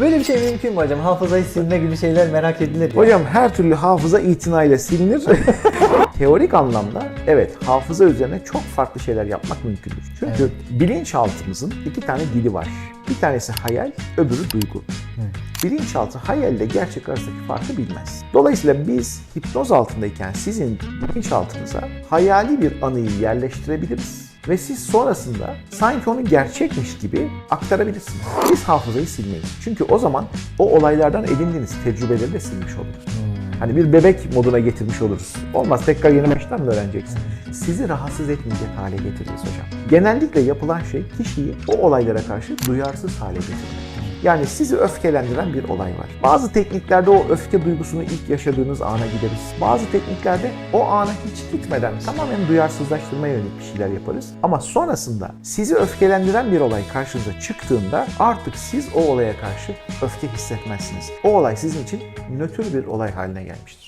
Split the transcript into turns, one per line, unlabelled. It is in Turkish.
Böyle bir şey mümkün mü hocam? Hafızayı silme gibi şeyler merak edilir ya.
Hocam her türlü hafıza itinayla silinir. Teorik anlamda evet hafıza üzerine çok farklı şeyler yapmak mümkündür. Çünkü bilinçaltımızın iki tane dili var. Bir tanesi hayal, öbürü duygu. Bilinçaltı hayalle gerçek arasındaki farkı bilmez. Dolayısıyla biz hipnoz altındayken sizin bilinçaltınıza hayali bir anıyı yerleştirebiliriz ve siz sonrasında sanki onu gerçekmiş gibi aktarabilirsiniz. Biz hafızayı silmeyiz. Çünkü o zaman o olaylardan edindiğiniz tecrübeleri de silmiş oluruz. Hani bir bebek moduna getirmiş oluruz. Olmaz tekrar yeni baştan mı öğreneceksin? Sizi rahatsız etmeyecek hale getiririz hocam. Genellikle yapılan şey kişiyi o olaylara karşı duyarsız hale getirmektir. Yani sizi öfkelendiren bir olay var. Bazı tekniklerde o öfke duygusunu ilk yaşadığınız ana gideriz. Bazı tekniklerde o ana hiç gitmeden tamamen duyarsızlaştırmaya yönelik bir şeyler yaparız. Ama sonrasında sizi öfkelendiren bir olay karşınıza çıktığında artık siz o olaya karşı öfke hissetmezsiniz. O olay sizin için nötr bir olay haline gelmiştir.